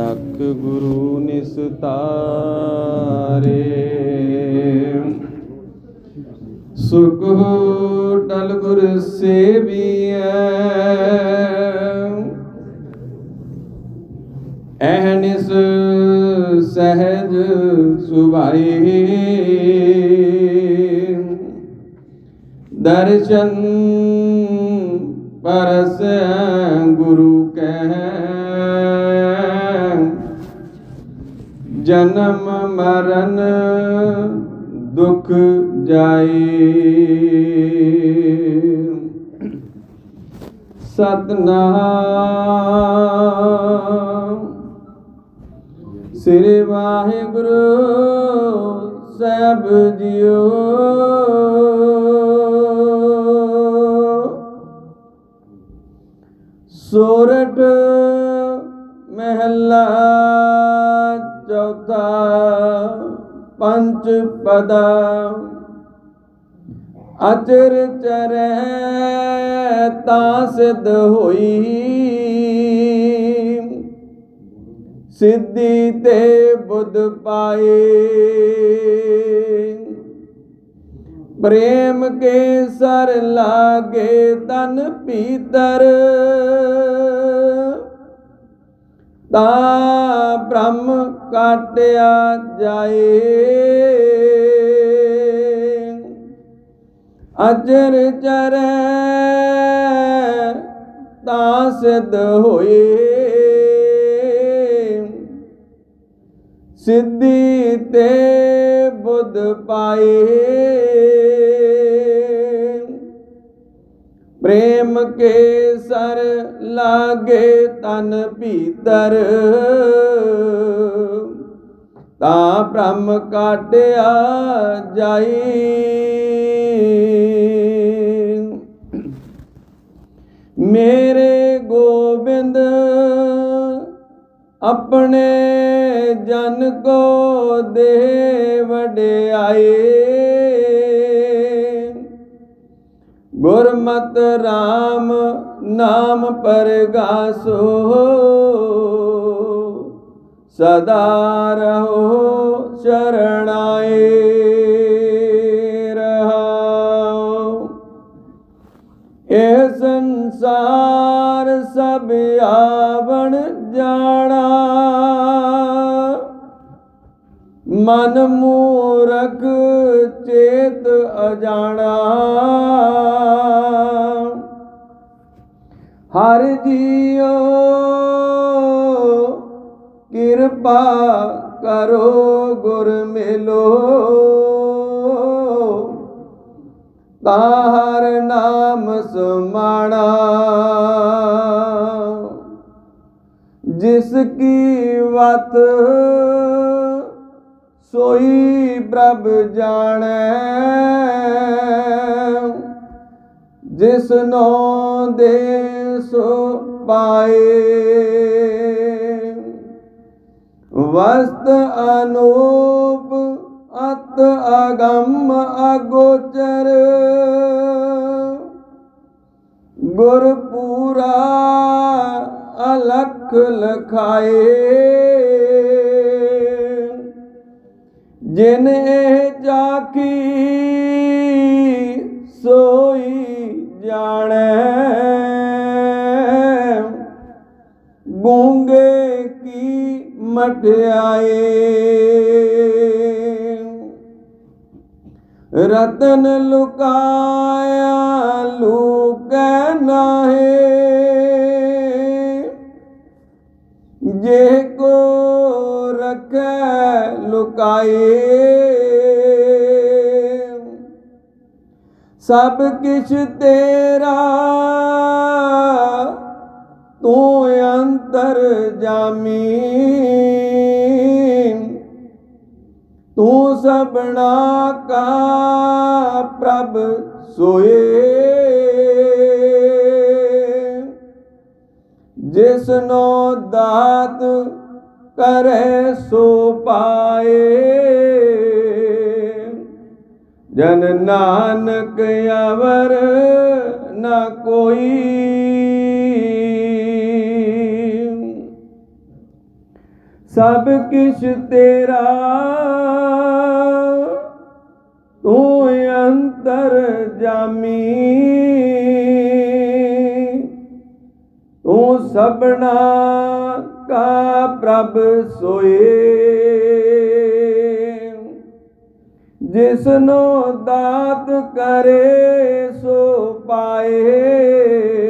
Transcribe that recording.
ਤੱਕ ਗੁਰੂ ਨਿਸਤਾਰੇ। ਸੁਖ ਟਲ ਗੁਰ ਸੇਵੀਐ। ਐਹਨਿਸ ਸਹਿਜ ਸੁਭਾਈ। ਦਰਸ਼ਨ ਪਰਸ ਗੁਰੂ ਕੈ। ਜਨਮ ਮਰਨ ਦੁਖ ਜਾਏ। ਸਤਨਾਮ। ਸ੍ਰੀ ਵਾਹਿਗੁਰੂ ਸਾਹਿਬ ਜੀਓ। ਸੋਰਠ ਮਹਿਲਾ ਚੌਥਾ ਪੰਜ ਪਦਾ। ਅਚਰ ਚਰੈ ਤਾਂ ਸਿੱਧ ਹੋਈ। ਸਿੱਧੀ ਤੇ ਬੁੱਧ ਪਾਏ। ਪ੍ਰੇਮ ਕੇ ਸਰ ਲਾਗੇ ਤਨ ਪੀਤਰ। ਤਾਂ ਕੰਮ ਕਾਟਿਆ ਜਾਏ। ਅਜਰ ਚਰੈ ਤਾਂ ਸਿੱਧ ਹੋਏ। ਸਿੱਧੀ ਤੇ ਬੁੱਧ ਪਾਏ। ਪ੍ਰੇਮ ਕੇ ਸਰ ਲਾਗੇ ਤਨ ਭੀਤਰ। ਤਾਂ ਬ੍ਰਹਮ ਕਾਟਿਆ ਜਾਈ। ਮੇਰੇ ਗੋਬਿੰਦ ਆਪਣੇ ਜਨ ਕੋ ਦੇ ਮਤ RAM ਨਾਮ ਪਰਗਾਸੋ। ਸਦਾ ਰਹੋ ਸ਼ਰਣਾਏ ਰਹਾਓ ਇਹ ਸੰਸਾਰ ਸਭ ਆਵਣ ਜਾਣਾ। ਮਨ ਮੂਰਖ ਚੇਤ ਅਜਾਣਾ। ਹਰ ਜੀਓ, ਕਿਰਪਾ ਕਰੋ, ਗੁਰ ਮਿਲੋ। ਤਾਹਰ ਨਾਮ ਸਮਾਣਾ, ਜਿਸ ਕੀ ਵਤ ਸੋਈ ਪ੍ਰਭ ਜਾਣੈ। ਜਿਸ ਨੋ ਦੇ ਸੋ ਪਾਏ। ਵਸਤ ਅਨੂਪ, ਅਤ ਅਗੰਮ ਅਗੋਚਰ। ਗੁਰ ਪੂਰਾ ਅਲਖ ਲਖਾਏ। ਜਿਨ ਇਹ ਜਾਕੀ ਸੋਈ ਜਾਣੈ। ਗੂੰਗੇ ਕੀ ਮਟਿਆਏ ਰਤਨ ਲੁਕਾਇਆ ਲੂਕੈ ਨਾਹੀ ਜੇ ਕੋ ਰਖੈ ਲੁਕਾਏ ਸਭ ਕਿਛ ਤੇਰਾ ਤੂੰ ਅੰਤਰ ਜਾਮੀ ਤੂੰ ਸਬਣਾ ਕਾ ਪ੍ਰਭ ਸੋਏ। ਜਿਸਨੋ ਦਾਤ ਕਰੇ ਸੋ ਪਾਏ। ਜਨ ਨਾਨਕ ਅਵਰ ਨ ਕੋਈ। ਸਭ ਕਿਛ ਤੇਰਾ। ਤੂੰ ਅੰਤਰ ਜਾਮੀ। ਤੂੰ ਸਭਨਾ ਕਾ ਪ੍ਰਭ ਸੋਏ। ਜਿਸਨੋ ਦਾਤ ਕਰੇ ਸੋ ਪਾਏ।